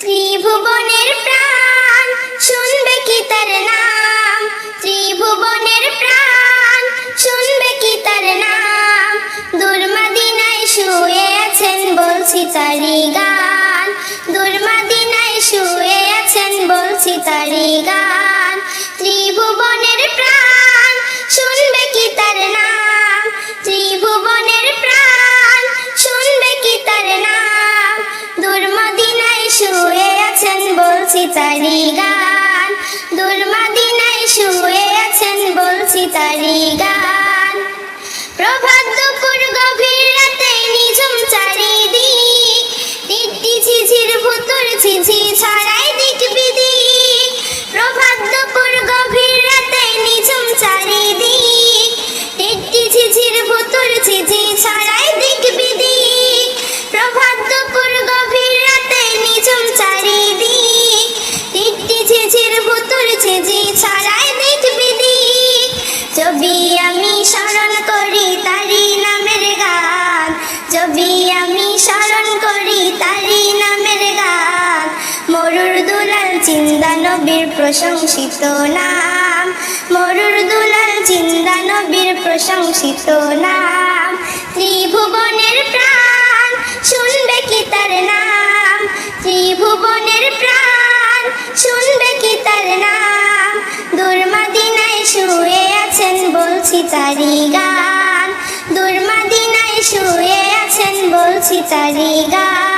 ত্রিভুবনের প্রাণ, শুনবে কি তার নাম? ত্রিভুবনের প্রাণ, শুনবে কি তার নাম? দুর্মাদিনায় শুয়ে আছেন বলছি তারি গান। দুর্মাদিনায় শুয়ে আছেন বলছি তারি গান। ত্রিভুবনের প্রাণ বলছি তারি গান। দুর্মদিনায় শুয়ে আছেন, বলছি তারি গান। প্রভাত দুপুর গভীর রাতে নিঝুম চারিদিক। টিটি ঝিঝির ভুতুর ঝিঝি ছড়াই দিক বিদিক প্রভাত দুপুর গভীর রাতে নিঝুম চারিদিক। টিটি ঝিঝির ভুতুর ঝিঝি ছড়াই মরুর দুলাল চিন্দা নবীর প্রশংসিত নাম। মরুর দুলাল চিন্দা নবীর প্রশংসিত নাম। ত্রিভুবনের প্রাণ, শুনবে কি তার নাম? ত্রিভুবনের প্রাণ, শুনবে কি তার নাম? দুর্মাদিনায় শুয়ে আছেন বলছি তারি গান। দুর্মাদিনায় শুয়ে আছেন বলছি তারি গান।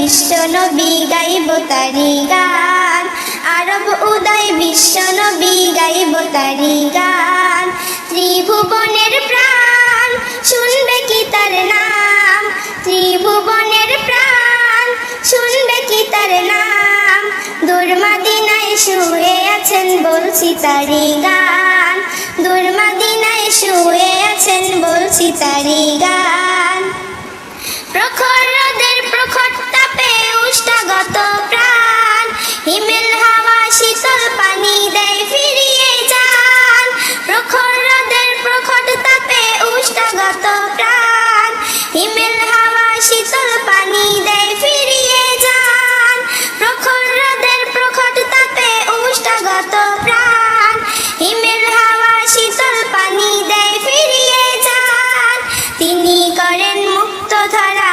বিশ্ব নবী গাইব তারি গান। আরব উদয় বিশ্ব নবী গাইব তারি গান। ত্রিভুবনের প্রাণ, শুনবে কি তার নাম? ত্রিভুবনের প্রাণ, শুনবে কি তার নাম? দুর্মাদিনায় শুয়ে আছেন বলছি তারি গান। দুর্মাদিনায় শুয়ে আছেন বলছি তারি গান। প্রখর প্রাণ। হিমেল হাওয়া, শীতল পানি দেয়, ফিরিয়ে যান। প্রখর রোদের প্রখর তাপে উষ্ণাগত প্রাণ। হিমেল হাওয়া, শীতল পানি দেয়, ফিরিয়ে যান। প্রখর রোদের প্রখর তাপে উষ্ণাগত প্রাণ। হিমেল হাওয়া, শীতল পানি দেয়, ফিরিয়ে যান। তিনি করেন মুক্ত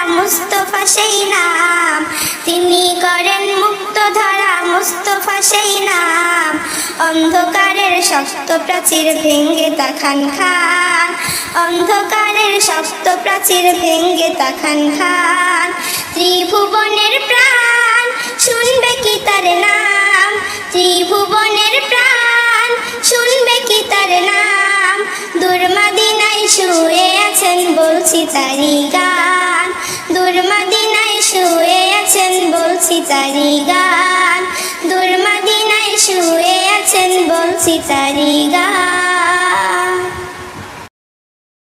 মুস্তফা সেই নাম। তিনি করেন মুক্ত ধরা মুস্তফা সেই নাম। অন্ধকারের শক্ত প্রাচীর ভেঙ্গে তাখান খান অন্ধকারের শক্ত প্রাচীর ভেঙ্গে তাখান খান ত্রিভুবনের প্রাণ শুনবে কি তার নাম? ত্রিভুবনের প্রাণ শুনবে কি তার নাম? দুর্মাদিনায় শুয়ে আছেন বলছি তারি গান। আছেন বলছি তারি গান। দুর্মাদিনায় শুয়ে আছেন বলছি তারি গান।